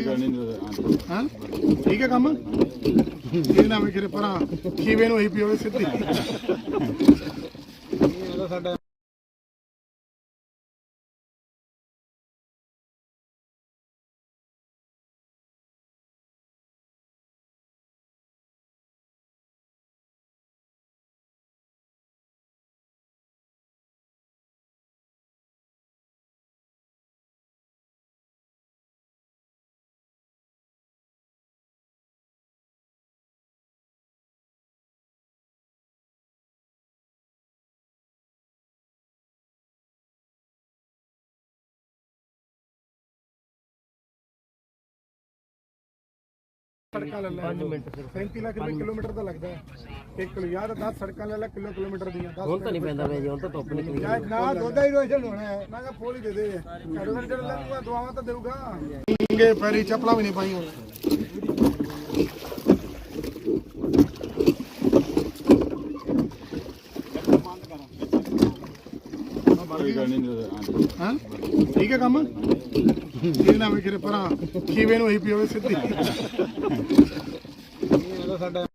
ਹਾਂ? ਠੀਕ ਹੈ ਕੰਮ? ਇਹ ਨਾ ਵੇਖਰੇ ਪਰਾਂ ਖੀਵੇ ਨੂੰ ਹੀ ਪੀਓਗੇ ਸਿੱਧੀ। ਸਾਡਾ ਸੜਕਾਂ ਲੈ ਲੈ। 5 ਮਿੰਟ 35 ਲੱਖ ਰੁਪਏ ਕਿਲੋਮੀਟਰ ਦਾ ਲੱਗਦਾ ਹੈ। ਇੱਕ ਕਿਲੋ ਯਾਰ 10 ਸੜਕਾਂ ਲੈ ਲੈ ਕਿਲੋ ਕਿਲੋਮੀਟਰ ਦੀਆਂ 10 ਹੁਣ ਤਾਂ ਨਹੀਂ ਪੈਂਦਾ ਵੇ ਜੀ ਹੁਣ ਤਾਂ ਧੁੱਪ ਨਿਕਲੀ ਯਾਰ ਨਾ ਦੋਦਾ ਹੀ ਰੋਸ਼ਨ ਹੋਣਾ ਹੈ। ਮੈਂ ਕਿਹਾ ਫੋਲ ਹੀ ਦੇ। ਦੇ ਐਡਵੈਂਚਰ ਲੱਗੂਗਾ ਦੁਆਵਾਂ ਤਾਂ ਦੇਊਗਾ। ਇੰਗੇ ਪੈਰੀ ਚੱਪਲਾਂ ਵੀ ਨਹੀਂ ਪਾਈਆਂ। ਹਾਂ? ਠੀਕ ਹੈ ਕੰਮ? ਇਹ ਨਾ ਵੇਖਰੇ ਪਰਾਂ ਖੀਵੇ ਨੂੰ ਹੀ ਪੀਓਗੇ ਸਿੱਧੀ। ਸਾਡਾ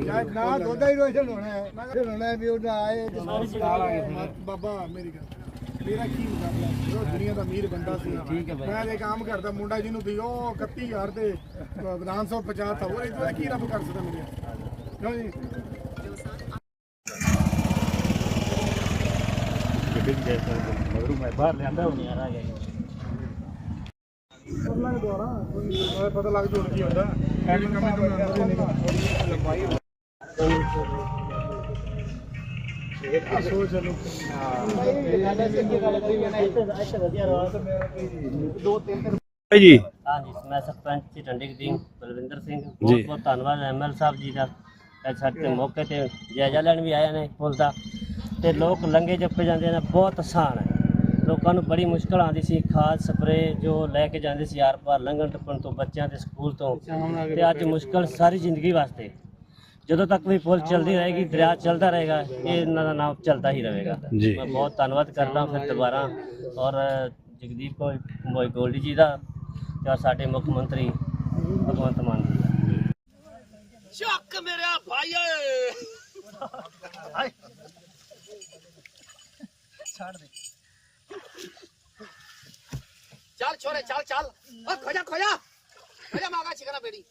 ਨਾ ਦੋਦਾ ਹੀ ਰੋਸ਼ਨ ਹੋਣਾ ਹੈ। ਮੈਂ ਕਿਹਾ ਹੋਣਾ ਵੀ ਉਹ ਆਏ ਤੇ ਸਾਰੇ ਨਾਲ ਆਏ ਬਾਬਾ ਮੇਰੀ ਗੱਲ ਮੇਰਾ ਕੀ ਮੁਕਾਬਲਾ ਉਹ ਦੁਨੀਆ ਦਾ ਅਮੀਰ ਬੰਦਾ ਸੀ। ਠੀਕ ਹੈ ਮੈਂ ਇਹ ਕੰਮ ਕਰਦਾ ਮੁੰਡਾ ਜਿਹਨੂੰ ਦੀ ਉਹ 31000 ਦੇ ਵਿਧਾਨ ਸਭਾ ਪਹੁੰਚਾਤਾ ਉਹ ਇਹਦਾ ਕੀ ਰੱਬ ਕਰ ਸਕਦਾ ਮੇਰੇ? ਕਿਉਂ ਜੀ? ਉਹਨਾਂ ਦੇ ਦੁਆਰਾ ਕੋਈ ਪਤਾ ਲੱਗ ਜੂ ਕੀ ਹੁੰਦਾ। ਐਵੇਂ ਕੰਮ ਤੋਂ ਲੰਬਾਈ ਸੋਚ ਲੋ ਜੀ। ਹਾਂਜੀ ਮੈਂ ਸਰਪੰਚ ਜੀ ਟੰਡਿਕ ਸਿੰਘ ਬਲਵਿੰਦਰ ਸਿੰਘ। ਬਹੁਤ ਬਹੁਤ ਧੰਨਵਾਦ ਐਮਐਲ ਸਾਹਿਬ ਜੀ ਦਾ। ਅੱਜ ਸਾਡੇ ਤੇ ਮੌਕੇ ਤੇ ਜਾਇਜ਼ਾ ਲੈਣ ਵੀ ਆਏ ਨੇ ਪੁੱਲ ਦਾ। ਤੇ ਲੋਕ ਲੰਗੇ ਜੱਪੇ ਜਾਂਦੇ ਨੇ ਬਹੁਤ ਆਸਾਨ ਹੈ। ਲੋਕਾਂ ਨੂੰ ਬੜੀ ਮੁਸ਼ਕਲ ਆਉਂਦੀ ਸੀ। ਖਾਦ ਸਪਰੇ ਜੋ ਲੈ ਕੇ ਜਾਂਦੇ ਸੀ ਆਰ ਪਾਰ ਲੰਘਣ ਟੱਪਣ ਤੋਂ ਬੱਚਿਆਂ ਦੇ ਸਕੂਲ ਤੋਂ। ਤੇ ਅੱਜ ਮੁਸ਼ਕਲ ਸਾਰੀ ਜ਼ਿੰਦਗੀ ਵਾਸਤੇ। ਜਦੋਂ ਤੱਕ ਵੀ ਪੁਲ ਚੱਲਦੀ ਰਹੇਗੀ ਦਰਿਆ ਚੱਲਦਾ ਰਹੇਗਾ ਇਹ ਇਹਨਾਂ ਦਾ ਨਾਮ ਚੱਲਦਾ ਹੀ ਰਹੇਗਾ। ਜੀ। ਮੈਂ ਬਹੁਤ ਧੰਨਵਾਦ ਕਰਦਾ ਫਿਰ ਦੁਬਾਰਾ। ਔਰ ਜਗਦੀਪ ਮੋਈ ਗੋਲਡੀ ਜੀ ਦਾ ਤੇ ਔਰ ਸਾਡੇ ਮੁੱਖ ਮੰਤਰੀ ਭਗਵੰਤ ਮਾਨ ਜੀ ਦਾ। ਚੱਕ ਮੇਰਾ ਭਾਈ ਚੱਲ ਛੋਰੇ ਚੱਲ ਚੱਲ। ਓ ਖੋਜਾ ਖੋਜਾ। ਖੋਜਾ ਮਾਗਾ ਚਿਕਨਾ ਬੇੜੀ।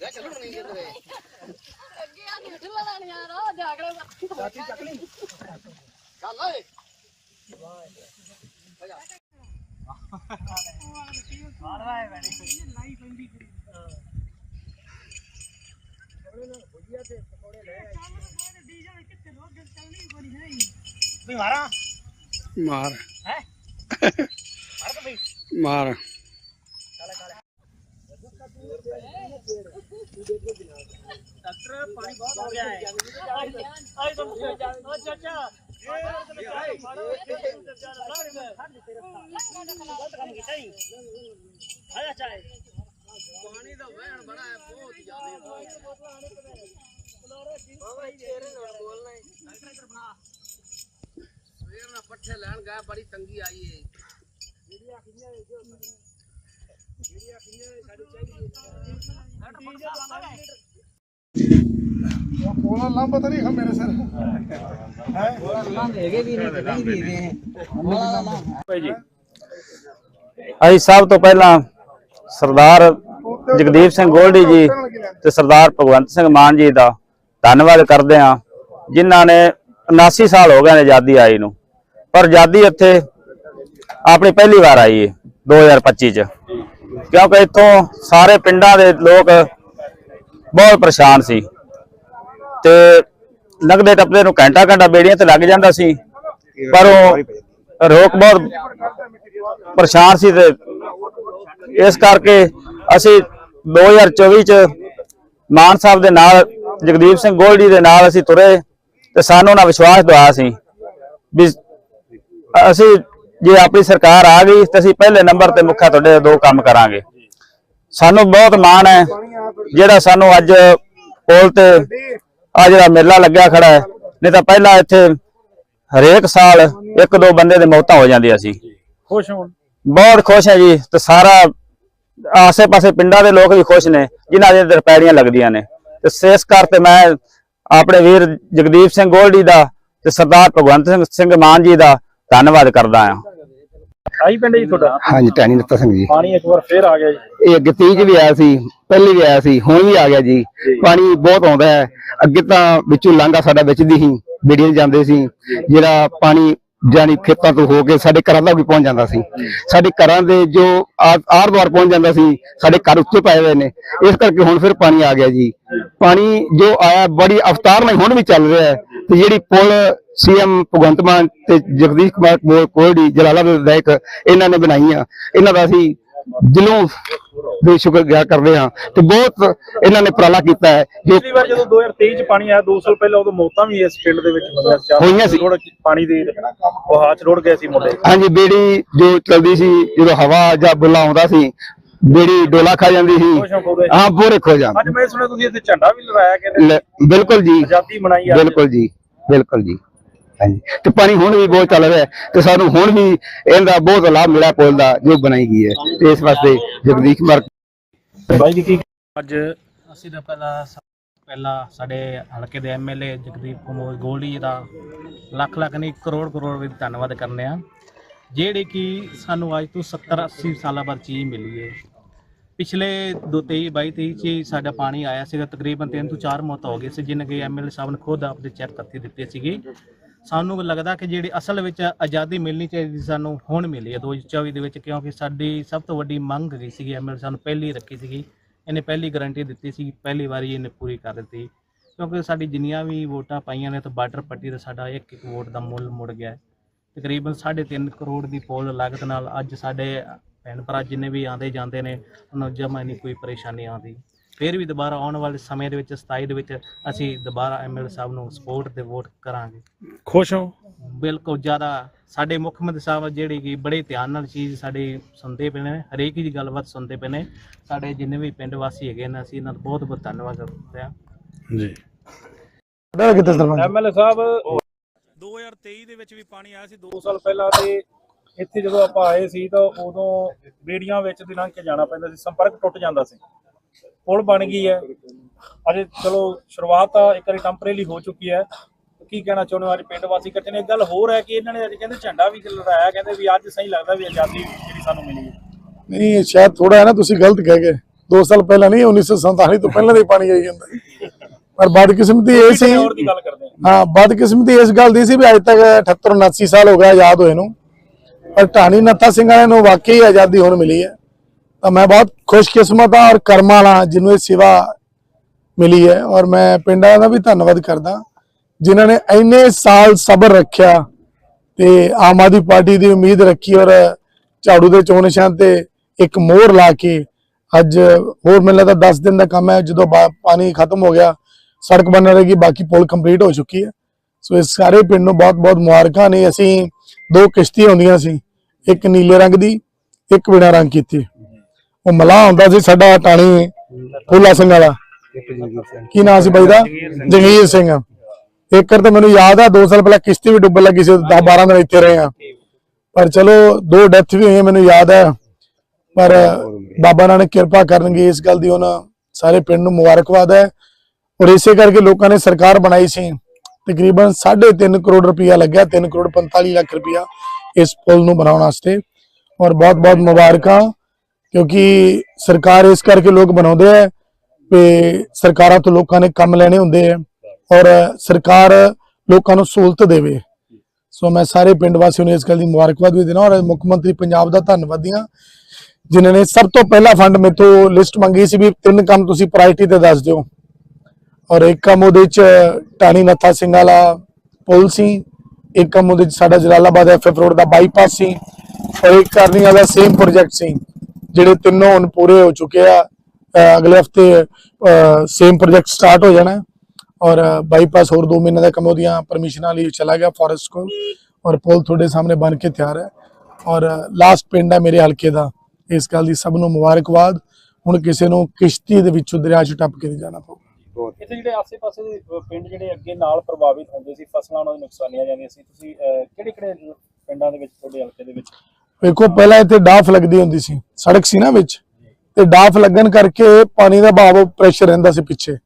ਲੈ ਚੱਲੋ ਨਹੀਂ ਜਾਂਦੇ ਅੱਗੇ ਆ ਨਹੀਂ ਢਿੱਲਾ ਲੈਣ ਯਾਰ ਆ ਜਾਗੜੇ ਦਾ ਚਾਚੀ ਚੱਕ ਲਈ। ਚੱਲ ਓਏ। ਮਾਰ। ਮਾਰ। ਪਾਣੀ ਦਾ ਵਹਿਣ ਬੜਾ ਹੈ ਬਹੁਤ ਜ਼ਿਆਦਾ ਸਵੇਰ ਨਾਲ ਪੱਠੇ ਲੈਣ ਗਏ, ਬੜੀ ਤੰਗੀ ਆਈ ਏ। ਕੋਲਾ ਲੰਬ ਤਾਂ ਨਹੀਂ ਮੇਰੇ ਸਿਰ। ਹੈ? ਅਸੀਂ ਸਭ ਤੋਂ ਪਹਿਲਾਂ ਸਰਦਾਰ ਜਗਦੀਪ ਸਿੰਘ ਗੋਲਡੀ ਜੀ ਤੇ ਸਰਦਾਰ ਭਗਵੰਤ ਸਿੰਘ ਮਾਨ ਜੀ ਦਾ ਧੰਨਵਾਦ ਕਰਦੇ ਹਾਂ ਜਿਨ੍ਹਾਂ ਨੇ 79 ਸਾਲ ਹੋ ਗਏ ਨੇ ਆਜ਼ਾਦੀ ਆਈ ਨੂੰ। ਪਰ ਆਜ਼ਾਦੀ ਇੱਥੇ ਆਪਣੀ ਪਹਿਲੀ ਵਾਰ ਆਈ ਹੈ 2025 ਚ। ਕਿਉਂਕਿ ਇੱਥੋਂ ਸਾਰੇ ਪਿੰਡਾਂ ਦੇ ਲੋਕ ਬਹੁਤ ਪਰੇਸ਼ਾਨ ਸੀ। ਤੇ ਲੰਘਦੇ ਟੱਪਦੇ ਨੂੰ ਘੰਟਾ ਘੰਟਾ ਬੇੜੀਆਂ ਤੇ ਲੱਗ ਜਾਂਦਾ ਸੀ। ਪਰ ਉਹ ਰੋਕ ਬਹੁਤ ਪਰੇਸ਼ਾਨ ਸੀ ਤੇ ਇਸ ਕਰਕੇ ਅਸੀਂ 2024 ਚ ਮਾਨ ਸਾਹਿਬ ਦੇ ਨਾਲ, ਜਗਦੀਪ ਸਿੰਘ ਗੋਲਡੀ ਦੇ ਨਾਲ ਅਸੀਂ ਤੁਰੇ ਤੇ ਸਾਨੂੰ ਉਹਨਾਂ ਵਿਸ਼ਵਾਸ ਦਵਾਇਆ ਸੀ ਵੀ ਅਸੀਂ ਜੇ ਆਪਣੀ ਸਰਕਾਰ ਆ ਗਈ ਤੇ ਅਸੀਂ ਪਹਿਲੇ ਨੰਬਰ ਤੇ ਮੁੱਖਾ ਤੁਹਾਡੇ ਦੋ ਕੰਮ ਕਰਾਂਗੇ। ਸਾਨੂੰ ਬਹੁਤ ਮਾਣ ਹੈ ਜਿਹੜਾ ਸਾਨੂੰ ਅੱਜ ਪੁਲ ਤੇ ਆ ਜਿਹੜਾ ਮੇਲਾ ਲੱਗਿਆ ਖੜਾ ਹੈ ਨਹੀਂ ਤਾਂ ਪਹਿਲਾਂ ਇੱਥੇ ਹਰੇਕ ਸਾਲ ਇੱਕ ਦੋ ਬੰਦੇ ਦੇ ਮੌਤਾਂ ਹੋ ਜਾਂਦੀਆਂ ਸੀ। ਖੁਸ਼ ਹੋਣ। ਬਹੁਤ ਖੁਸ਼ ਹੈ ਜੀ ਤੇ ਸਾਰਾ ਆਸੇ-ਪਾਸੇ ਪਿੰਡਾਂ ਦੇ ਲੋਕ ਵੀ ਖੁਸ਼ ਨੇ ਜਿਨ੍ਹਾਂ ਦੇ ਰਪੈੜੀਆਂ ਲੱਗਦੀਆਂ ਨੇ। ਤੇ ਸੇਸ ਕਰ ਤੇ ਮੈਂ ਆਪਣੇ ਵੀਰ ਜਗਦੀਪ ਸਿੰਘ ਗੋਲਡੀ ਦਾ ਤੇ ਸਰਦਾਰ ਭਗਵੰਤ ਸਿੰਘ ਸਿੰਘ ਮਾਨ ਜੀ ਦਾ ਧੰਨਵਾਦ ਕਰਦਾ ਹਾਂ। ਆਈ ਪਿੰਡ ਜੀ ਤੁਹਾਡਾ? ਹਾਂਜੀ ਟੈਣੀ ਨੱਤਾ ਸਿੰਘ ਜੀ। ਪਾਣੀ ਇੱਕ ਵਾਰ ਫੇਰ ਆ ਗਿਆ ਜੀ। ਇਹ ਅੱਗੇ 30 ਚ ਵੀ ਆਇਆ ਸੀ ਪਹਿਲੇ ਵੀ ਆਇਆ ਸੀ ਹੁਣ ਵੀ ਆ ਗਿਆ ਜੀ। ਪਾਣੀ ਬਹੁਤ ਆਉਂਦਾ ਹੈ। ਅੱਗੇ ਤਾਂ ਵਿੱਚੋਂ ਲਾਂਘਾ ਸਾਡਾ ਵਿੱਚ ਦੀ ਹੀ ਬੇੜੀਆਂ ਜਾਂਦੇ ਸੀ। ਜਿਹੜਾ ਪਾਣੀ ਜਾਨੀ ਖੇਤਾਂ ਤੋਂ ਹੋ ਕੇ ਸਾਡੇ ਘਰਾਂ ਤੱਕ ਵੀ ਪਹੁੰਚ ਜਾਂਦਾ ਸੀ। ਸਾਡੇ ਘਰਾਂ ਦੇ ਜੋ ਆਰ ਦੁਆਰ ਪਹੁੰਚ ਜਾਂਦਾ ਸੀ ਸਾਡੇ ਘਰ ਉੱਤੇ ਪਏ ਹੋਏ ਨੇ। ਇਸ ਕਰਕੇ ਹੁਣ ਫਿਰ ਪਾਣੀ ਆ ਗਿਆ ਜੀ। ਪਾਣੀ ਜੋ ਆਇਆ ਬੜੀ ਅਵਤਾਰ ਨਾਲ ਹੁਣ ਵੀ ਚੱਲ ਰਿਹਾ ਹੈ। ਤੇ ਜਿਹੜੀ ਪੁਲ ਸੀਐਮ ਭਗਵੰਤ ਮਾਨ ਤੇ ਜਗਦੀਸ਼ ਕੁਮਾਰ ਕੋ- ਕੋਹਲੀ ਜਲਾਲਾ ਦੇ ਵਿਧਾਇਕ ਇਹਨਾਂ ਨੇ ਬਣਾਈਆਂ। ਇਹਨਾਂ ਦਾ ਅਸੀਂ ਦਿਲੋਂ ਦੇ ਸ਼ੁਕਰਗੁਜ਼ਾਰ ਕਰਦੇ ਹਾਂ ਤੇ ਬਹੁਤ ਇਹਨਾਂ ਨੇ ਉਪਰਾਲਾ ਕੀਤਾ ਹੈ। ਜੋ ਪਿਛਲੀ ਵਾਰ ਜਦੋਂ 2023 ਚ ਪਾਣੀ ਆਇਆ 2 ਸਾਲ ਪਹਿਲਾਂ ਉਦੋਂ ਮੌਤਾਂ ਵੀ ਇਸ ਪਿੰਡ ਦੇ ਵਿੱਚ ਹੋਈਆਂ ਸੀ। ਪਾਣੀ ਦੇ ਵਹਾਅ ਚ ਰੁੜ ਗਏ ਸੀ ਮੁੰਡੇ। ਹਾਂਜੀ ਬੇੜੀ ਜੋ ਚਲਦੀ ਸੀ ਜਦੋਂ ਹਵਾ ਜਾਂ ਬੁੱਲਾ ਆਉਂਦਾ ਸੀ ਬੇੜੀ ਡੋਲਾ ਖਾ ਜਾਂਦੀ ਸੀ। ਹੋ ਪੂਰੇ ਖੋ ਜਾਂਦੇ ਅੱਜ ਮੈਂ ਸੁਣਿਆ ਤੁਸੀਂ ਇੱਥੇ ਝੰਡਾ ਵੀ ਲਹਿਰਾਇਆ ਕਹਿੰਦੇ। ਬਿਲਕੁਲ ਜੀ। ਆਜ਼ਾਦੀ ਮਨਾਈ ਬਿਲਕੁਲ ਜੀ। ਬਿਲਕੁਲ ਜੀ। ਹਾਂਜੀ। ਤੇ ਪਾਣੀ ਹੁਣ ਵੀ ਬਹੁਤ ਚੱਲ ਰਿਹਾ ਹੈ ਤੇ ਸਾਨੂੰ ਹੁਣ ਵੀ ਇਹਦਾ ਬਹੁਤ ਲਾਭ ਮਿਲਿਆ ਪੁੱਲ ਦਾ ਜੋ ਬਣਾਈ ਗਈ ਹੈ। ਤੇ ਇਸ ਵਾਸਤੇ ਜਗਦੀਸ਼ ਕੁਮਾਰ ਬਾਈ ਜੀ ਕੀ ਅੱਜ ਅਸੀਂ ਤਾਂ ਪਹਿਲਾਂ ਪਹਿਲਾਂ ਸਾਡੇ ਹਲਕੇ ਦੇ ਐਮਐਲਏ ਜਗਦੀਪ ਕੁਮਾਰ ਗੋਲਡੀ ਦਾ ਲੱਖ ਲੱਖ ਨਹੀਂ ਕਰੋੜ ਕਰੋੜ ਵੀ ਧੰਨਵਾਦ ਕਰਨੇ ਆ। ਜਿਹੜੇ ਕਿ ਸਾਨੂੰ ਅੱਜ ਤੋਂ 70 80 ਸਾਲਾਂ ਬਾਅਦ ਚੀਜ਼ ਮਿਲੀ ਹੈ। ਪਿਛਲੇ 2 23 22 23 ਚ ਹੀ ਸਾਡਾ ਪਾਣੀ ਆਇਆ ਸੀਗਾ, ਤਕਰੀਬਨ 3 ਤੋਂ 4 ਮੌਤ ਹੋ ਗਏ ਸੀ ਜਿਨ੍ਹਾਂ ਕਿ ਐਮਐਲਏ ਸਾਹਿਬ ਨੇ ਖੁਦ ਆਪਦੇ ਚੈੱਕ ਕਰਕੇ ਦਿੱਤੇ ਸੀਗੇ। ਸਾਨੂੰ ਲੱਗਦਾ ਕਿ ਜਿਹੜੀ ਅਸਲ ਵਿੱਚ ਆਜ਼ਾਦੀ ਮਿਲਣੀ ਚਾਹੀਦੀ ਸਾਨੂੰ ਹੁਣ ਮਿਲੀ ਹੈ 2024 ਦੇ ਵਿੱਚ, ਕਿਉਂਕਿ ਸਾਡੀ ਸਭ ਤੋਂ ਵੱਡੀ ਮੰਗ ਗਈ ਸੀਗੀ ਐਮਐਲਏ ਸਾਨੂੰ ਪਹਿਲੀ ਰੱਖੀ ਸੀਗੀ। ਇਹਨੇ ਪਹਿਲੀ ਗਾਰੰਟੀ ਦਿੱਤੀ ਸੀ, ਪਹਿਲੀ ਵਾਰੀ ਇਹਨੇ ਪੂਰੀ ਕਰ ਦਿੱਤੀ। ਕਿਉਂਕਿ ਸਾਡੀ ਜਿੰਨੀਆਂ ਵੀ ਵੋਟਾਂ ਪਾਈਆਂ ਨੇ, ਤਾਂ ਬਾਰਡਰ ਪੱਟੀ ਦਾ ਸਾਡਾ ਇੱਕ ਇੱਕ ਵੋਟ ਦਾ ਮੁੱਲ ਮੁੜ ਗਿਆ ਹੈ। ਤਕਰੀਬਨ 3.5 ਕਰੋੜ ਦੀ ਪੋਲ ਲਾਗਤ ਨਾਲ ਅੱਜ ਸਾਡੇ ਭੈਣ ਭਰਾ ਜਿੰਨੇ ਵੀ ਆਉਂਦੇ ਜਾਂਦੇ ਨੇ ਉਹਨਾਂ ਨੂੰ ਜਮਾ ਨਹੀਂ ਕੋਈ ਪਰੇਸ਼ਾਨੀ ਆਉਂਦੀ। ਫਿਰ ਵੀ ਦੁਬਾਰਾ ਆਉਣ ਵਾਲੇ ਸਮੇਂ ਦੇ ਵਿੱਚ 27 ਦੇ ਵਿੱਚ ਅਸੀਂ ਦੁਬਾਰਾ ਐਮਐਲ ਸਾਹਿਬ ਨੂੰ ਸਪੋਰਟ ਤੇ ਵੋਟ ਕਰਾਂਗੇ। ਖੁਸ਼ ਹੋ? ਬਿਲਕੁਲ ਜ਼ਿਆਦਾ ਸਾਡੇ ਮੁੱਖ ਮੰਤਰੀ ਸਾਹਿਬ ਜਿਹੜੀ ਕਿ ਬੜੇ ਧਿਆਨ ਨਾਲ ਚੀਜ਼ ਸਾਡੀ ਸੁਣਦੇ ਪਏ ਨੇ ਹਰੇਕ ਦੀ ਗੱਲਬਾਤ ਸੁਣਦੇ ਪਏ ਨੇ। ਸਾਡੇ ਜਿੰਨੇ ਵੀ ਪਿੰਡ ਵਾਸੀ ਹੈਗੇ ਨੇ ਅਸੀਂ ਇਹਨਾਂ ਦਾ ਬਹੁਤ ਬਹੁਤ ਧੰਨਵਾਦ ਕਰਦੇ ਹਾਂ। ਜੀ। ਐਮਐਲਏ ਸਾਹਿਬ 2023 ਦੇ ਵਿੱਚ ਵੀ ਪਾਣੀ ਆਇਆ ਸੀ 2 ਸਾਲ ਪਹਿਲਾਂ ਤੇ ਇੱਥੇ ਜਦੋਂ ਆਪਾਂ ਆਏ ਸੀ ਤਾਂ ਉਦੋਂ ਬੇੜੀਆਂ ਵਿੱਚ ਦੀ ਲੰਘ ਕੇ ਜਾਣਾ ਪੈਂਦਾ ਸੀ ਸੰਪਰਕ ਟੁੱਟ ਜਾਂਦਾ ਸੀ। ਪੁਲ ਬਣ ਗਈ ਹੈ। ਅਜੇ ਚਲੋ ਸ਼ੁਰੂਆਤ ਤਾਂ ਇੱਕ ਵਾਰੀ ਟੈਂਪਰੇਰੀ ਹੋ ਚੁੱਕੀ ਹੈ। ਕੀ ਕਹਿਣਾ ਚਾਹੁੰਦੇ ਹੋ ਅੱਜ ਪਿੰਡ ਵਾਸੀ ਇਕੱਠੇ ਨੇ? ਇੱਕ ਗੱਲ ਹੋਰ ਹੈ ਕਿ ਇਹਨਾਂ ਨੇ ਅੱਜ ਕਹਿੰਦੇ ਝੰਡਾ ਵੀ ਲਹਿਰਾਇਆ ਕਹਿੰਦੇ ਵੀ ਅੱਜ ਸਹੀ ਲੱਗਦਾ ਵੀ ਆਜ਼ਾਦੀ ਜਿਹੜੀ ਸਾਨੂੰ ਮਿਲੀ ਹੈ। ਨਹੀਂ ਸ਼ਾਇਦ ਥੋੜਾ ਹੈ ਨਾ ਤੁਸੀਂ ਗਲਤ ਕਹਿ ਗਏ। 2 ਸਾਲ ਪਹਿਲਾਂ ਨਹੀਂ 1947 ਤੋਂ ਪਹਿਲਾਂ ਦੇ ਪਾਣੀ ਆਈ ਜਾਂਦਾ। ਪਰ ਬਦਕਿਸਮਤੀ ਇਹ ਸੀ ਹਾਂ ਬਦਕਿਸਮਤੀ ਇਸ ਗੱਲ ਦੀ ਸੀ ਵੀ ਅੱਜ ਤੱਕ 78 79 ਸਾਲ ਹੋ ਗਿਆ ਆਜ਼ਾਦ ਹੋਏ ਨੂੰ। ਪਰ ਢਾਣੀ ਨੱਥਾ ਸਿੰਘ ਵਾਲਿਆਂ ਨੂੰ ਵਾਕਈ ਆਜ਼ਾਦੀ ਹੁਣ ਮਿਲੀ ਹੈ। ਤਾਂ ਮੈਂ ਬਹੁਤ ਖੁਸ਼ਕਿਸਮਤ ਹਾਂ ਔਰ ਕਰਮਾਂ ਵਾਲਾ ਜਿਹਨੂੰ ਇਹ ਸੇਵਾ ਮਿਲੀ ਹੈ। ਔਰ ਮੈਂ ਪਿੰਡਾਂ ਦਾ ਵੀ ਧੰਨਵਾਦ ਕਰਦਾ, ਜਿਨ੍ਹਾਂ ਨੇ ਇੰਨੇ ਸਾਲ ਸਬਰ ਰੱਖਿਆ ਤੇ ਆਮ ਆਦਮੀ ਪਾਰਟੀ ਦੀ ਉਮੀਦ ਰੱਖੀ ਔਰ ਝਾੜੂ ਦੇ ਚੋਣ ਨਿਸ਼ਾਨ ਤੇ ਇੱਕ ਮੋਹਰ ਲਾ ਕੇ ਅੱਜ ਹੋਰ ਮੈਨੂੰ ਲੱਗਦਾ 10 ਦਿਨ ਦਾ ਕੰਮ ਹੈ, ਜਦੋਂ ਬਾ- ਪਾਣੀ ਖਤਮ ਹੋ ਗਿਆ, ਸੜਕ ਬਣ ਰਹੇਗੀ ਬਾਕੀ ਪੁਲ ਕੰਪਲੀਟ ਹੋ ਚੁੱਕੀ ਹੈ। ਸੋ ਇਸ ਸਾਰੇ ਪਿੰਡ ਨੂੰ ਬਹੁਤ ਬਹੁਤ ਮੁਬਾਰਕਾਂ ਨੇ। ਅਸੀਂ ਦੋ ਕਿਸ਼ਤੀ ਹੁੰਦੀਆਂ ਸੀ, ਇੱਕ ਨੀਲੇ ਰੰਗ ਦੀ, ਇੱਕ ਬਿਨਾਂ ਰੰਗ ਕੀਤੀ। ਉਹ ਮਲਾਹ ਹੁੰਦਾ ਸੀ ਸਾਡਾ ਟਾਣੀ ਫੂਲਾ ਸਿੰਘ ਵਾਲਾ। ਕੀ ਨਾਮ ਸੀ ਬਾਈ ਦਾ? ਜਗੀਰ ਸਿੰਘ। ਏਕਰ ਤਾਂ ਮੈਨੂੰ ਯਾਦ ਆ 2 ਸਾਲ ਪਹਿਲਾਂ ਕਿਸ਼ਤੀ ਵੀ ਡੁੱਬਣ ਲੱਗੀ ਸੀ 10 12 ਦਿਨ ਇੱਥੇ ਰਹੇ ਆ। ਪਰ ਚਲੋ, ਦੋ ਡੈਥ ਵੀ ਹੋਈਆਂ, ਮੈਨੂੰ ਯਾਦ ਹੈ ਪਰ ਬਾਬਾ ਨਾਨਕ ਕਿਰਪਾ ਕਰਨਗੇ ਇਸ ਗੱਲ ਦੀ, ਉਹਨਾਂ ਸਾਰੇ ਪਿੰਡ ਨੂੰ ਮੁਬਾਰਕਬਾਦ ਹੈ। ਔਰ ਇਸੇ ਕਰਕੇ ਲੋਕਾਂ ਨੇ ਸਰਕਾਰ ਬਣਾਈ ਸੀ। ਤਕਰੀਬਨ 3.5 ਕਰੋੜ ਰੁਪਇਆ ਲੱਗਿਆ 3 ਕਰੋੜ 45 ਲੱਖ ਰੁਪਇਆ ਇਸ ਪੁਲ ਨੂੰ ਬਣਾਉਣ ਵਾਸਤੇ। ਔਰ ਬਹੁਤ ਬਹੁਤ ਮੁਬਾਰਕਾਂ, ਕਿਉਂਕਿ ਸਰਕਾਰ ਇਸ ਕਰਕੇ ਲੋਕ ਬਣਾਉਂਦੇ ਹੈ ਕਿ ਸਰਕਾਰਾਂ ਤੋਂ ਲੋਕਾਂ ਨੇ ਕੰਮ ਲੈਣੇ ਹੁੰਦੇ ਹੈ ਔਰ ਸਰਕਾਰ ਲੋਕਾਂ ਨੂੰ ਸਹੂਲਤ ਦੇਵੇ। ਸੋ ਮੈਂ ਸਾਰੇ ਪਿੰਡ ਵਾਸੀਆਂ ਨੂੰ ਇਸ ਗੱਲ ਦੀ ਮੁਬਾਰਕਬਾਦ ਵੀ ਦੇਣਾ ਔਰ ਮੁੱਖ ਮੰਤਰੀ ਪੰਜਾਬ ਦਾ ਧੰਨਵਾਦੀ ਹਾਂ ਜਿਨ੍ਹਾਂ ਨੇ ਸਭ ਤੋਂ ਪਹਿਲਾ ਫੰਡ ਮੇਥੋਂ ਲਿਸਟ ਮੰਗੀ ਸੀ ਵੀ ਤਿੰਨ ਕੰਮ ਤੁਸੀਂ ਪ੍ਰਾਇੋਰਟੀ ਤੇ ਦੱਸ ਦਿਓ। ਔਰ ਇੱਕ ਕੰਮ ਉਹਦੇ ਚ ਟਾਣੀ ਨੱਥਾ ਸਿੰਘ ਵਾਲਾ ਪੁਲ ਸੀ, ਇੱਕ ਕੰਮ ਉਹਦੇ ਚ ਸਾਡਾ ਜਲਾਲਾਬਾਦ ਐਫਐਫ ਰੋਡ ਦਾ ਬਾਈਪਾਸ ਸੀ ਔਰ ਇੱਕ ਕਰਨੀ ਵਾਲਾ ਸੇਮ ਪ੍ਰੋਜੈਕਟ ਸੀ, ਜਿਹੜੇ ਤਿੰਨੋਂ ਹੁਣ ਪੂਰੇ ਹੋ ਚੁੱਕੇ ਆ ਅਗਲੇ ਹਫ਼ਤੇ ਸੇਮ ਪ੍ਰੋਜੈਕਟ ਸਟਾਰਟ ਹੋ ਜਾਣਾ। ਔਰ ਬਾਈਪਾਸ ਹੋਰ 2 ਮਹੀਨੇ ਦਾ ਕੰਮ ਉਹਦੀਆਂ ਪਰਮਿਸ਼ਨਾਂ ਲਈ ਚਲਾ ਗਿਆ ਫੋਰੈਸਟ ਕੋਲ ਔਰ ਪੁਲ ਤੁਹਾਡੇ ਸਾਹਮਣੇ ਬਣ ਕੇ ਤਿਆਰ ਹੈ। ਔਰ ਲਾਸਟ ਪਿੰਡ ਹੈ ਮੇਰੇ ਹਲਕੇ ਦਾ, ਇਸ ਗੱਲ ਦੀ ਸਭ ਨੂੰ ਮੁਬਾਰਕਬਾਦ। ਹੁਣ ਕਿਸੇ ਨੂੰ ਕਿਸ਼ਤੀ ਦੇ ਵਿੱਚੋਂ ਦਰਿਆ 'ਚ ਟੱਪ ਕੇ ਨਹੀਂ ਜਾਣਾ ਇੱਥੇ ਜਿਹੜੇ ਆਸੇ-ਪਾਸੇ ਦੇ ਪਿੰਡ ਜਿਹੜੇ ਅੱਗੇ ਨਾਲ ਪ੍ਰਭਾਵਿਤ ਹੁੰਦੇ ਸੀ ਫਸਲਾਂ ਨਾਲ ਨੁਕਸਾਨੀਆਂ ਜਾਂਦੀਆਂ ਸੀ। ਤੁਸੀਂ ਕਿਹੜੇ ਕਿਹੜੇ ਪਿੰਡਾਂ ਦੇ ਵਿੱਚ ਤੁਹਾਡੇ ਹਲਕੇ ਦੇ ਵਿੱਚ? ਵੇਖੋ ਪਹਿਲਾਂ ਇੱਥੇ ਡਾਫ ਲੱਗਦੀ ਹੁੰਦੀ ਸੀ ਸੜਕ ਸੀ ਨਾ ਵਿੱਚ। ਤੇ ਡਾਫ ਲੱਗਣ ਕਰਕੇ ਪਾਣੀ ਦਾ ਭਾਵ ਪ੍ਰੈਸ਼ਰ ਰਹਿੰਦਾ ਸੀ ਪਿੱਛੇ।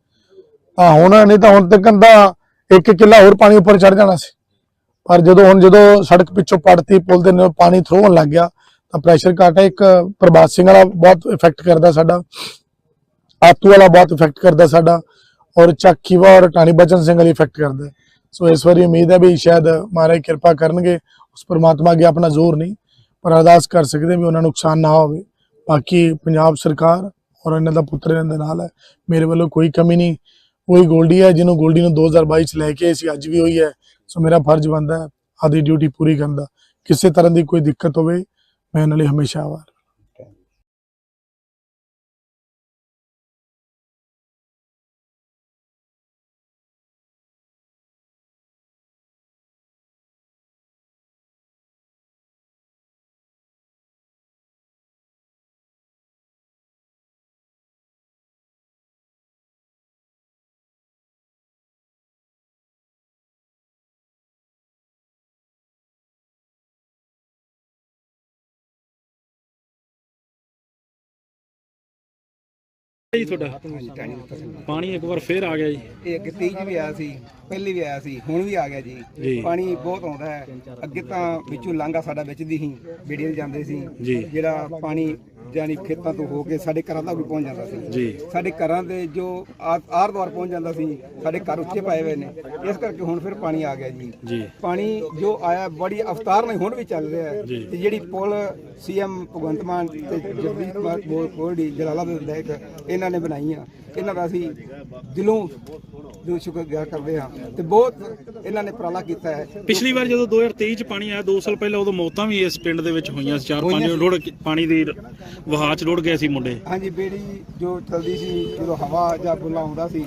ਤਾਂ ਹੁਣ ਨਹੀਂ ਤਾਂ ਹੁਣ ਤੱਕ ਤਾਂ ਇੱਕ ਕਿੱਲਾ ਹੋਰ ਪਾਣੀ ਉੱਪਰ ਚੜ ਜਾਣਾ ਸੀ। ਪਰ ਜਦੋਂ ਹੁਣ ਜਦੋਂ ਸੜਕ ਪਿੱਛੋਂ ਪੜਤੀ ਪੁਲ ਦੇ ਨਾਲ ਪਾਣੀ ਥਰੋ ਹੋਣ ਲੱਗ ਗਿਆ ਤਾਂ ਪ੍ਰੈਸ਼ਰ ਘਟ। ਇੱਕ ਪ੍ਰਭਾਤ ਸਿੰਘ ਵਾਲਾ ਬਹੁਤ ਇਫੈਕਟ ਕਰਦਾ ਸਾਡਾ। ਆਤੂ ਵਾਲਾ ਬਹੁਤ ਇਫੈਕਟ ਕਰਦਾ ਸਾਡਾ। ਔਰ ਚੱਕੀਵਾ ਔਰ ਟਾਣੀ ਬਚਨ ਸਿੰਘ ਵਾਲੀ ਇਫੈਕਟ ਕਰਦਾ ਸੋ ਇਸ ਵਾਰੀ ਉਮੀਦ ਹੈ ਵੀ ਸ਼ਾਇਦ ਮਹਾਰਾਜ ਕਿਰਪਾ ਕਰਨਗੇ, ਉਸ ਪਰਮਾਤਮਾ ਅੱਗੇ ਆਪਣਾ ਜ਼ੋਰ ਨਹੀਂ, ਪਰ ਅਰਦਾਸ ਕਰ ਸਕਦੇ ਵੀ ਉਹਨਾਂ ਨੂੰ ਨੁਕਸਾਨ ਨਾ ਹੋਵੇ। ਬਾਕੀ ਪੰਜਾਬ ਸਰਕਾਰ ਔਰ ਇਹਨਾਂ ਦਾ ਪੁੱਤਰ ਇਹਨਾਂ ਦੇ ਨਾਲ ਹੈ, ਮੇਰੇ ਵੱਲੋਂ ਕੋਈ ਕਮੀ ਨਹੀਂ। ਉਹੀ ਗੋਲਡੀ ਹੈ, ਜਿਹਨੂੰ ਗੋਲਡੀ ਨੂੰ 2022 ਚ ਲੈ ਕੇ ਆਏ ਸੀ ਅੱਜ ਵੀ ਹੋਈ ਹੈ। ਸੋ ਮੇਰਾ ਫਰਜ਼ ਬਣਦਾ ਹੈ ਆਦੀ ਡਿਊਟੀ ਪੂਰੀ ਕਰਨ ਦਾ। ਕਿਸੇ ਤਰ੍ਹਾਂ ਦੀ ਕੋਈ ਦਿੱਕਤ ਹੋਵੇ, ਮੈਂ ਇਹਨਾਂ ਲਈ ਹਮੇਸ਼ਾ ਆਵਾਰ ਜੀ ਤੁਹਾਡਾ? ਪਾਣੀ ਇੱਕ ਵਾਰ ਫੇਰ ਆ ਗਿਆ ਜੀ। ਇਹ ਅੱਗੇ 23 ਚ ਵੀ ਆਇਆ ਸੀ ਪਹਿਲੀ ਵੀ ਆਇਆ ਸੀ ਹੁਣ ਵੀ ਆ ਗਿਆ ਜੀ। ਜੀ। ਪਾਣੀ ਬਹੁਤ ਆਉਂਦਾ ਹੈ। ਅੱਗੇ ਤਾਂ ਵਿੱਚੋਂ ਲਾਂਗਾ ਸਾਡਾ ਵਿੱਚ ਦੀ ਸੀ ਬੇੜੀਆਂ 'ਚ ਜਾਂਦੇ ਸੀ। ਜੀ। ਜਿਹੜਾ ਪਾਣੀ ਜਾਨੀ ਖੇਤਾਂ ਤੋਂ ਹੋ ਕੇ ਸਾਡੇ ਘਰਾਂ ਤੱਕ ਵੀ ਪਹੁੰਚ ਜਾਂਦਾ ਸੀ। ਜੀ। ਸਾਡੇ ਘਰਾਂ ਦੇ ਜੋ ਆਰ ਦਵਾਰ ਪਹੁੰਚ ਜਾਂਦਾ ਸੀ ਸਾਡੇ ਘਰ ਉੱਚੇ ਪਾਏ ਹੋਏ ਨੇ। ਇਸ ਕਰਕੇ ਹੁਣ ਫਿਰ ਪਾਣੀ ਆ ਗਿਆ ਜੀ। ਜੀ। ਪਾਣੀ ਜੋ ਆਇਆ ਬੜੀ ਅਵਤਾਰ ਨਾਲ ਹੁਣ ਵੀ ਚੱਲ ਰਿਹਾ ਹੈ। ਜੀ। ਤੇ ਜਿਹੜੀ ਪੁਲ ਸੀਐਮ ਭਗਵੰਤ ਮਾਨ ਤੇ ਜਗਦੀਪ ਮਾਨ ਬੋਰਡੀ ਜਲਾਲਾਬਾਦ ਵਿਧਾਇਕ ਇਹਨਾਂ ਨੇ ਬਣਾਈਆਂ। ਇਹਨਾਂ ਦਾ ਅਸੀਂ ਦਿਲੋਂ ਦਿਲ ਸ਼ੁਕਰਗੁਜ਼ਾਰ ਕਰਦੇ ਹਾਂ ਤੇ ਬਹੁਤ ਇਹਨਾਂ ਨੇ ਉਪਰਾਲਾ ਕੀਤਾ ਹੈ। ਪਿਛਲੀ ਵਾਰ ਜਦੋਂ 2023 ਚ ਪਾਣੀ ਆਇਆ 2 ਸਾਲ ਪਹਿਲਾਂ ਉਦੋਂ ਮੌਤਾਂ ਵੀ ਇਸ ਪਿੰਡ ਦੇ ਵਿੱਚ ਹੋਈਆਂ ਸੀ ਚਾਰ ਪੰਜ ਰੁੜ ਕੇ- ਪਾਣੀ ਦੀ ਵਹਾਅ ਚ ਰੁੜ ਗਏ ਸੀ ਮੁੰਡੇ। ਹਾਂਜੀ ਬੇੜੀ ਜੋ ਚਲਦੀ ਸੀ ਜਦੋਂ ਹਵਾ ਜਾਂ ਬੁੱਲਾ ਆਉਂਦਾ ਸੀ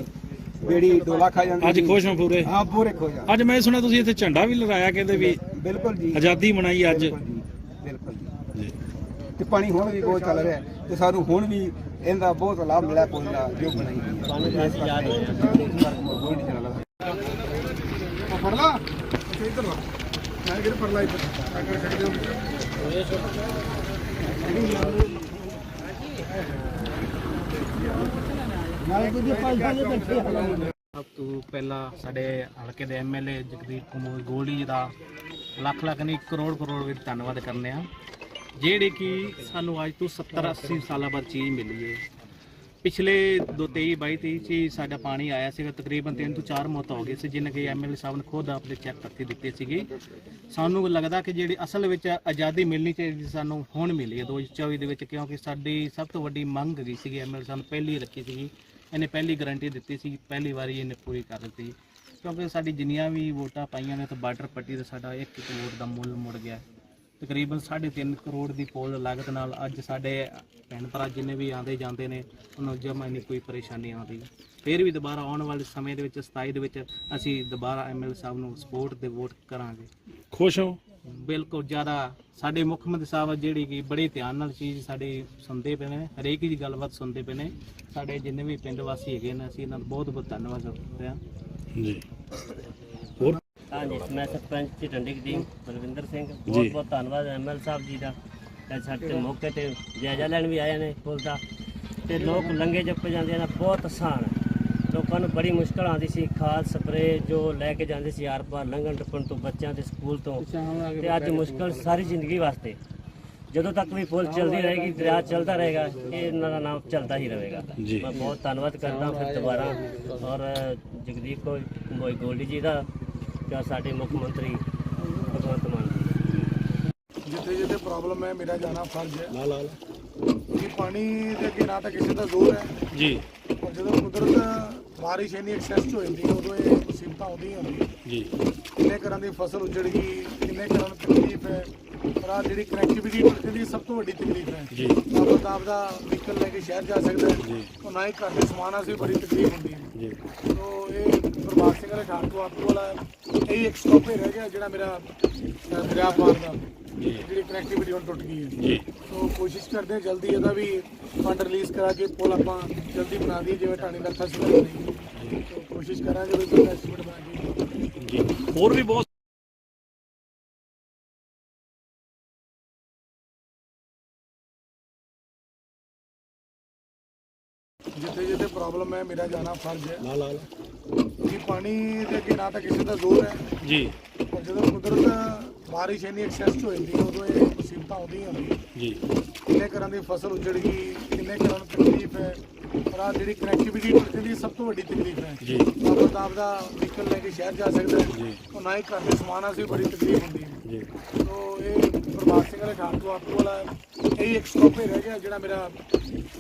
ਬੇੜੀ ਡੋਲਾ ਖਾ ਜਾਂਦੀ ਅੱਜ ਸੀ। ਖੁਸ਼ ਹੋ ਪੂਰੇ? ਹਾਂ ਪੂਰੇ ਖੁਸ਼ ਹਾਂ ਅੱਜ ਮੈਂ ਸੁਣਿਆ ਤੁਸੀਂ ਇੱਥੇ ਝੰਡਾ ਵੀ ਲਗਾਇਆ ਕਹਿੰਦੇ ਵੀ ਬਿਲਕੁਲ ਜੀ। ਆਜ਼ਾਦੀ ਮਨਾਈ ਅੱਜ। ਬਿਲਕੁਲ ਜੀ, ਬਿਲਕੁਲ ਜੀ। ਤੇ ਪਾਣੀ ਹੁਣ ਵੀ ਬਹੁਤ ਚੱਲ ਰਿਹਾ ਹੈ ਤੇ ਸਾਨੂੰ ਹੁਣ ਵੀ ਇਹਦਾ ਬਹੁਤ ਲਾਭ ਮਿਲਿਆ ਪੁੱਲ ਦਾ ਜੋ ਬਣਾਈ ਗਈ ਹੈ। ਪਾਣੀ ਦਾ ਯਾਦ ਫੜ ਲਾ। ਇੱਧਰ ਲਾ। ਮੈਂ ਕਿਹੜੇ ਫੜ ਲਾ ਇੱਧਰ। ਅਗਰ ਖੜੇ ਹੋ ਸਭ ਤੋਂ ਪਹਿਲਾਂ ਸਾਡੇ ਹਲਕੇ ਦੇ ਐਮਐਲਏ ਜਗਦੀਪ ਕੁਮਾਰ ਗੋਲਡੀ ਜੀ ਦਾ ਲੱਖ ਲੱਖ ਨਹੀਂ, ਕਰੋੜ ਕਰੋੜ ਵਿੱਚ ਧੰਨਵਾਦ ਕਰਨੇ ਆ। ਜਿਹੜੇ ਕਿ ਸਾਨੂੰ ਅੱਜ ਤੋਂ 70 80 ਸਾਲਾਂ ਬਾਅਦ ਚੀਜ਼ ਮਿਲੀ ਹੈ ਪਿਛਲੇ 2 23 22 23 ਚ ਹੀ ਸਾਡਾ ਪਾਣੀ ਆਇਆ ਸੀਗਾ, ਤਕਰੀਬਨ 3 ਤੋਂ 4 ਮੌਤਾਂ ਹੋ ਗਏ ਸੀ ਜਿਨ੍ਹਾਂ ਕਿ ਐਮਐਲਏ ਸਾਹਿਬ ਨੇ ਖੁਦ ਆਪਣੇ ਚੈੱਕ ਕਰਕੇ ਦਿੱਤੇ ਸੀਗੇ। ਸਾਨੂੰ ਲੱਗਦਾ ਕਿ ਜਿਹੜੀ ਅਸਲ ਵਿੱਚ ਆਜ਼ਾਦੀ ਮਿਲਣੀ ਚਾਹੀਦੀ ਸਾਨੂੰ ਹੁਣ ਮਿਲੀ ਹੈ 2024 ਦੇ ਵਿੱਚ, ਕਿਉਂਕਿ ਸਾਡੀ ਸਭ ਤੋਂ ਵੱਡੀ ਮੰਗ ਗਈ ਸੀਗੀ ਐਮਐਲਏ ਸਾਹਿਬ ਨੇ ਪਹਿਲੀ ਰੱਖੀ ਸੀਗੀ। ਇਹਨੇ ਪਹਿਲੀ ਗਾਰੰਟੀ ਦਿੱਤੀ ਸੀ, ਪਹਿਲੀ ਵਾਰੀ ਇਹਨੇ ਪੂਰੀ ਕਰ ਦਿੱਤੀ। ਕਿਉਂਕਿ ਸਾਡੀ ਜਿੰਨੀਆਂ ਵੀ ਵੋਟਾਂ ਪਾਈਆਂ ਨੇ ਤਾਂ ਬਾਰਡਰ ਪੱਟੀ ਦਾ ਸਾਡਾ ਇੱਕ ਇੱਕ ਵੋਟ ਦਾ ਮੁੱਲ ਮੁੜ ਗਿਆ। ਤਕਰੀਬਨ 3.5 ਕਰੋੜ ਦੀ ਪੋਲ ਲਾਗਤ ਨਾਲ ਅੱਜ ਸਾਡੇ ਭੈਣ ਭਰਾ ਜਿੰਨੇ ਵੀ ਆਉਂਦੇ ਜਾਂਦੇ ਨੇ ਉਹਨਾਂ ਨੂੰ ਜਮਾ ਨਹੀਂ ਕੋਈ ਪਰੇਸ਼ਾਨੀ ਆਉਂਦੀ। ਫਿਰ ਵੀ ਦੁਬਾਰਾ ਆਉਣ ਵਾਲੇ ਸਮੇਂ ਦੇ ਵਿੱਚ 27 ਦੇ ਵਿੱਚ ਅਸੀਂ ਦੁਬਾਰਾ ਐਮਐਲ ਸਾਹਿਬ ਨੂੰ ਸਪੋਰਟ ਦੇ ਵੋਟ ਕਰਾਂਗੇ। ਖੁਸ਼ ਹੋ? ਬਿਲਕੁਲ ਜ਼ਿਆਦਾ। ਸਾਡੇ ਮੁੱਖ ਮੰਤਰੀ ਸਾਹਿਬ ਜਿਹੜੀ ਕਿ ਬੜੇ ਧਿਆਨ ਨਾਲ ਚੀਜ਼ ਸਾਡੇ ਸੁਣਦੇ ਪਏ ਨੇ ਹਰੇਕ ਦੀ ਗੱਲਬਾਤ ਸੁਣਦੇ ਪਏ ਨੇ। ਸਾਡੇ ਜਿੰਨੇ ਵੀ ਪਿੰਡ ਵਾਸੀ ਹੈਗੇ ਨੇ ਅਸੀਂ ਇਹਨਾਂ ਦਾ ਬਹੁਤ ਬਹੁਤ ਧੰਨਵਾਦ ਕਰਦੇ ਹਾਂ। ਜੀ। ਹਾਂਜੀ ਮੈਂ ਸਰਪੰਚ ਟੰਡਿਕ ਦੀ ਬਲਵਿੰਦਰ ਸਿੰਘ। ਬਹੁਤ ਬਹੁਤ ਧੰਨਵਾਦ ਐਮਐਲ ਸਾਹਿਬ ਜੀ ਦਾ। ਤੇ ਸਾਡੇ ਮੌਕੇ ਤੇ ਜਾਇਜ਼ਾ ਲੈਣ ਵੀ ਆਏ ਨੇ ਪੁੱਲ ਦਾ। ਤੇ ਲੋਕ ਲੰਗੇ ਜੱਪੇ ਜਾਂਦੇ ਨੇ ਬਹੁਤ ਆਸਾਨ ਲੋਕਾਂ ਨੂੰ ਬੜੀ ਮੁਸ਼ਕਲ ਆਉਂਦੀ ਸੀ। ਖਾਦ ਸਪਰੇ ਜੋ ਲੈ ਕੇ ਜਾਂਦੇ ਸੀ ਆਰ ਪਾਰ ਲੰਘਣ ਟੱਪਣ ਤੋਂ ਬੱਚਿਆਂ ਦੇ ਸਕੂਲ ਤੋਂ। ਤੇ ਅੱਜ ਮੁਸ਼ਕਲ ਸਾਰੀ ਜ਼ਿੰਦਗੀ ਵਾਸਤੇ। ਜਦੋਂ ਤੱਕ ਵੀ ਪੁਲ ਚੱਲਦੀ ਰਹੇਗੀ ਦਰਿਆ ਚੱਲਦਾ ਰਹੇਗਾ ਇਹ ਇਹਨਾਂ ਦਾ ਨਾਮ ਚੱਲਦਾ ਹੀ ਰਹੇਗਾ। ਮੈਂ ਬਹੁਤ ਧੰਨਵਾਦ ਕਰਦਾ ਫਿਰ ਦੁਬਾਰਾ। ਔਰ ਜਗਦੀਪ ਕੋ ਮੋਈ ਗੋਲਡੀ ਜੀ ਦਾ ਤੇ ਸਾਡੇ ਮੁੱਖ ਮੰਤਰੀ ਭਗਵੰਤ ਮਾਨ ਜੀ। ਜਿੱਥੇ ਜਿੱਥੇ ਪ੍ਰੋਬਲਮ ਹੈ ਮੇਰਾ ਜਾਣਾ ਫਰਜ਼ ਹੈ। ਲਾ ਲਾ ਕਿ ਪਾਣੀ ਦੇ ਅੱਗੇ ਨਾ ਤਾਂ ਕਿਸੇ ਦਾ ਜ਼ੋਰ ਹੈ। ਜੀ। ਔਰ ਜਦੋਂ ਕੁਦਰਤ ਬਾਰਿਸ਼ ਇੰਨੀ ਐਕਸੈਸ ਹੋ ਜਾਂਦੀ ਹੈ ਉਦੋਂ ਇਹ ਮੁਸੀਬਤਾਂ ਆਉਂਦੀਆਂ ਹੁੰਦੀਆਂ ਜੀ। ਕਿੰਨੇ ਘਰਾਂ ਦੀ ਫਸਲ ਉਜੜ ਗਈ ਕਿੰਨੇ ਘਰਾਂ ਨੂੰ ਤਕਲੀਫ ਹੈ। ਪਰ ਜਿਹੜੀ ਕਨੈਕਟੀਵਿਟੀ ਦੀ ਸਭ ਤੋਂ ਵੱਡੀ ਤਕਲੀਫ ਹੈ। ਜੀ। ਨਾ ਬੰਦਾ ਆਪਦਾ ਵਹੀਕਲ ਲੈ ਕੇ ਸ਼ਹਿਰ ਜਾ ਸਕਦਾ ਹੈ। ਉਹ ਨਾ ਹੀ ਘਰ ਦੇ ਸਮਾਨ ਆ ਸੀ ਬੜੀ ਤਕਲੀਫ ਹੁੰਦੀ ਹੈ। ਜੀ। ਸੋ ਇਹ ਪ੍ਰਭਾਤ ਸਿੰਘ ਵਾਲੇ ਠਾਕ ਤੋਂ ਆਪਕੋ ਵਾਲਾ ਇਹ ਇੱਕ ਸਟਾਪ ਹੀ ਰਹਿ ਗਿਆ ਜਿਹੜਾ ਮੇਰਾ ਦਰਿਆ ਪਾਰ ਦਾ ਜਿਹੜੀ ਕਨੈਕਟੀਵਿਟੀ ਹੁਣ ਟੁੱਟ ਗਈ ਹੈ। ਜੀ। ਸੋ ਕੋਸ਼ਿਸ਼ ਕਰਦੇ ਹਾਂ ਜਲਦੀ ਇਹਦਾ ਵੀ ਫੰਡ ਰਿਲੀਜ਼ ਕਰਾ ਕੇ ਪੁਲ ਆਪਾਂ ਜਲਦੀ ਬਣਾ ਦਈਏ ਜਿਵੇਂ ਟਾਣੀ ਦਾ ਖਸਮ ਨਹੀਂ ਸੋ ਕੋਸ਼ਿਸ਼ ਕਰਾਂਗੇ ਵੀ ਇਹਦਾ ਐਸਟੀਮੇਟ ਬਣਾ ਕੇ ਜੀ। ਹੋਰ ਵੀ ਬਹੁਤ ਜਿੱਥੇ ਜਿੱਥੇ ਪ੍ਰੋਬਲਮ ਹੈ ਮੇਰਾ ਜਾਣਾ ਫਰਜ਼ ਹੈ। ਲਾ ਲਾ ਕਿਉਂਕਿ ਪਾਣੀ ਦੇ ਅੱਗੇ ਨਾ ਤਾਂ ਕਿਸੇ ਦਾ ਜ਼ੋਰ ਹੈ। ਜੀ। ਪਰ ਜਦੋਂ ਕੁਦਰਤ ਬਾਰਿਸ਼ ਇੰਨੀ ਐਕਸੈਸ ਹੋ ਜਾਂਦੀ ਹੈ ਉਦੋਂ ਇਹ ਮੁਸੀਬਤਾਂ ਆਉਂਦੀਆਂ ਹੁੰਦੀਆਂ ਜੀ। ਕਿੰਨੇ ਘਰਾਂ ਦੀ ਫਸਲ ਉਜੜ ਗਈ ਕਿੰਨੇ ਘਰਾਂ ਨੂੰ ਤਕਲੀਫ ਹੈ। ਪਰ ਆਹ ਜਿਹੜੀ ਕਨੈਕਟੀਵਿਟੀ ਦੀ ਸਭ ਤੋਂ ਵੱਡੀ ਤਕਲੀਫ ਹੈ। ਜੀ। ਨਾ ਬੰਦਾ ਆਪਦਾ ਵਹੀਕਲ ਲੈ ਕੇ ਸ਼ਹਿਰ ਜਾ ਸਕਦਾ ਹੈ। ਉਹ ਨਾ ਹੀ ਘਰ ਦੇ ਸਮਾਨ ਆ ਸੀ ਬੜੀ ਤਕਲੀਫ ਹੁੰਦੀ ਹੈ। ਜੀ। ਸੋ ਇਹ ਪ੍ਰਭਾਤ ਸਿੰਘ ਵਾਲੇ ਠਾਕ ਤੋਂ ਆਪਕੋ ਵਾਲਾ ਇਹ ਇੱਕ ਸਟਾਪ ਹੀ ਰਹਿ ਗਿਆ ਜਿਹੜਾ ਮੇਰਾ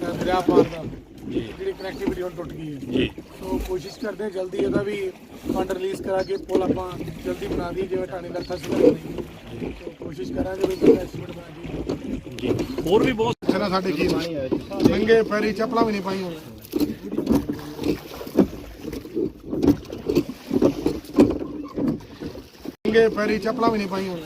ਦਰਿਆ ਪਾਰ ਦਾ। ਜਿਹੜੀ ਕਨੈਕਟੀਵਿਟੀ ਹੁਣ ਟੁੱਟ ਗਈ ਹੈ। ਜੀ। ਸੋ ਕੋਸ਼ਿਸ਼ ਕਰਦੇ ਹਾਂ ਜਲਦੀ ਇਹਦਾ ਵੀ ਫੰਡ ਰਿਲੀਜ਼ ਕਰਾ ਕੇ ਪੁਲ ਆਪਾਂ ਜਲਦੀ ਬਣਾ ਦਈਏ ਜਿਵੇਂ ਟਾਣੀ ਦਾ ਖਸਮ ਨਹੀਂ। ਸੋ ਕੋਸ਼ਿਸ਼ ਕਰਾਂਗੇ ਵੀ ਇਹਦਾ ਐਸਟੀਮੇਟ ਬਣਾ ਕੇ ਜੀ। ਹੋਰ ਵੀ ਬਹੁਤ ਸਾਡੇ ਕੀ ਨੰਗੇ ਪੈਰੀ ਚੱਪਲਾਂ ਵੀ ਨਹੀਂ ਪਾਈਆਂ। ਨੰਗੇ ਪੈਰੀ ਚੱਪਲਾਂ ਵੀ ਨਹੀਂ ਪਾਈਆਂ।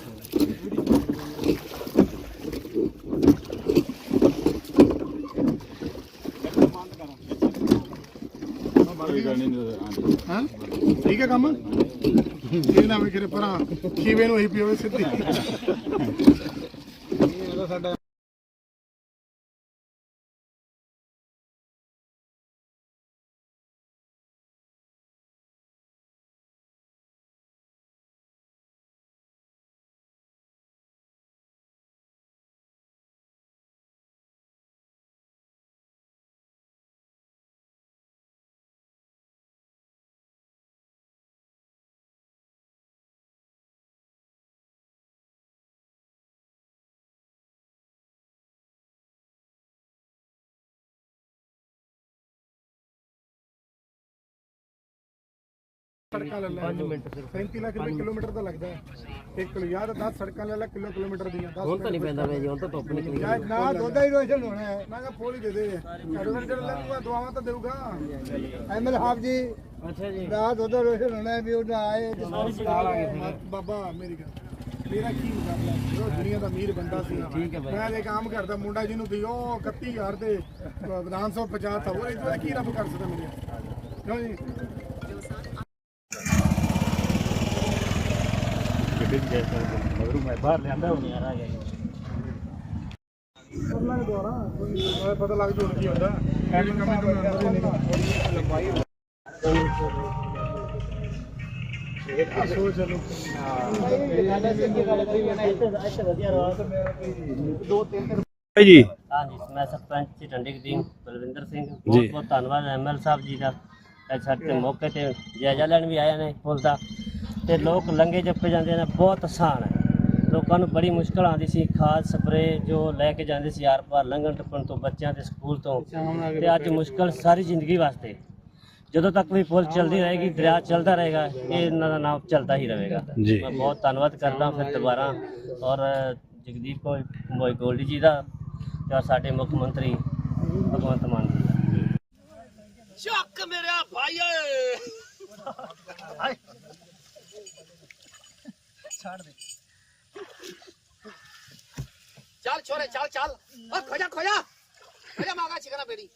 ਹਾਂ? ਠੀਕ ਹੈ ਕੰਮ? ਇਹ ਨਾ ਵੀ ਕਿਰੇ ਪਰਾਂ ਖੀਵੇ ਨੂੰ ਹੀ ਪੀਵੇ ਸਿੱਧੀ? ਇਹ ਸਾਡਾ ਸੜਕਾਂ ਲੈ ਲੈ। 5 ਮਿੰਟ ਸਿਰਫ। 35 ਲੱਖ ਰੁਪਏ ਕਿਲੋਮੀਟਰ ਦਾ ਲੱਗਦਾ ਹੈ। ਇੱਕ ਕਿਲੋ ਯਾਰ 10 ਸੜਕਾਂ ਲੈ ਲੈ ਕਿਲੋ ਕਿਲੋਮੀਟਰ ਦੀਆਂ 10 ਹੁਣ ਤਾਂ ਨਹੀਂ ਪੈਂਦਾ ਜੀ ਹੁਣ ਤਾਂ ਧੁੱਪ ਨਿਕਲੀ ਯਾਰ ਨਾ ਦੋਦਾ ਹੀ ਰੋਸ਼ਨ ਹੋਣਾ ਹੈ। ਮੈਂ ਕਿਹਾ ਫੋਲ ਹੀ ਦੇ। ਦੇ ਐਡਵਾਂਸ ਕਰ ਲੈਂਗਾ ਦੁਆਵਾਂ ਤਾਂ ਦੇਊਗਾ। ਐਮਐਲ ਹਾਫ ਜੀ ਅੱਛਾ ਜੀ। ਰਾਤ ਦੋਦਾ ਰੋਸ਼ਨ ਹੋਣਾ ਹੈ ਵੀ ਉਹ ਆਏ ਤੇ ਬਾਬਾ ਮੇਰੀ ਗੱਲ। ਮੇਰਾ ਕੀ ਮੁਕਾਬਲਾ? ਉਹ ਦੁਨੀਆ ਦਾ ਅਮੀਰ ਬੰਦਾ ਸੀ। ਠੀਕ ਹੈ ਮੈਂ ਇਹ ਕੰਮ ਕਰਦਾ ਮੁੰਡਾ ਜਿਹਨੂੰ ਦੀ ਉਹ 31000 ਦੇ ਵਿਧਾਨ ਸਭਾ ਪਹੁੰਚਾਤਾ ਉਹ ਇਹਦੇ ਕੀ ਰੱਬ ਕਰ ਸਕਦਾ ਮੇਰੇ? ਕਿਉਂ ਜੀ? ਉਹਨਾਂ। ਦੇ ਦੁਆਰਾ ਕੋਈ ਪਤਾ ਲੱਗ ਜੂ ਕੀ ਹੁੰਦਾ। ਐਵੇਂ ਕੰਮ ਤੋਂ ਅੰਦਰ ਹੀ ਨਹੀਂ। ਲੰਬਾਈ ਸੋ ਚਲੋ ਹੈ ਜੀ। ਹਾਂਜੀ ਮੈਂ ਸਰਪੰਚ ਜੀ ਟੰਡਿਕ ਸਿੰਘ ਬਲਵਿੰਦਰ ਸਿੰਘ। ਬਹੁਤ ਬਹੁਤ ਧੰਨਵਾਦ ਐਮਐਲ ਸਾਹਿਬ ਜੀ ਦਾ। ਅੱਜ ਸਾਡੇ ਮੌਕੇ ਤੇ ਜਾਇਜ਼ਾ ਲੈਣ ਵੀ ਆਏ ਨੇ ਪੁੱਲ ਦਾ। ਤੇ ਲੋਕ ਲੰਗੇ ਜੱਪੇ ਜਾਂਦੇ ਨੇ ਬਹੁਤ ਆਸਾਨ ਹੈ। ਲੋਕਾਂ ਨੂੰ ਬੜੀ ਮੁਸ਼ਕਲ ਆਉਂਦੀ ਸੀ ਖਾਦ ਸਪਰੇ ਜੋ ਲੈ ਕੇ ਜਾਂਦੇ ਸੀ ਯਾਰ ਪਾਰ ਲੰਘਣ ਟੱਪਣ ਤੋਂ ਬੱਚਿਆਂ ਦੇ ਸਕੂਲ ਤੋਂ। ਤੇ ਅੱਜ ਮੁਸ਼ਕਲ ਸਾਰੀ ਜ਼ਿੰਦਗੀ ਵਾਸਤੇ। ਜਦੋਂ ਤੱਕ ਵੀ ਪੁਲ ਚੱਲਦੀ ਰਹੇਗੀ ਦਰਿਆ ਚੱਲਦਾ ਰਹੇਗਾ ਇਹ ਇਹਨਾਂ ਦਾ ਨਾਮ ਚੱਲਦਾ ਹੀ ਰਹੇਗਾ। ਮੈਂ ਬਹੁਤ ਧੰਨਵਾਦ ਕਰਦਾ ਫਿਰ ਦੁਬਾਰਾ। ਔਰ ਜਗਦੀਪ ਕੋਈ ਗੋਲਡੀ ਜੀ ਦਾ ਤੇ ਸਾਡੇ ਮੁੱਖ ਮੰਤਰੀ ਭਗਵੰਤ ਮਾਨ ਜੀ ਦਾ। ਚੱਕ ਮੇਰਾ ਭਾਈ ਓਏ। ਚੱਲ ਛੋਰੇ ਚੱਲ ਚੱਲ। ਓ ਖੋਜਾ ਖੋਜਾ। ਖੋਜਾ ਮਾਗਾ ਚਿਕਨਾ ਬੇੜੀ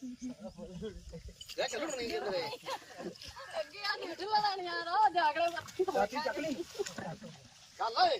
ਲੈ ਚੱਲ ਨਹੀਂ ਜਿੰਦਰੇ ਅੱਗੇ ਆ ਢਿੱਡ ਲੜਨ ਯਾਰ ਉਹ ਜਾਗੜੇ ਚੱਲ ਓਏ।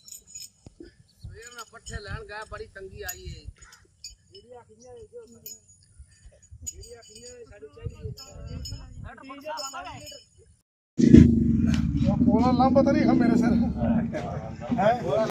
ਦੇਰ ਪੱਠੇ ਲੈਣ ਗਿਆ ਤੰਗੀ ਆਈ ਏ। ਲੰਬਾ ਤਾਂ ਨਹੀਂ ਮੇਰੇ ਸਿਰ। ਹੈ?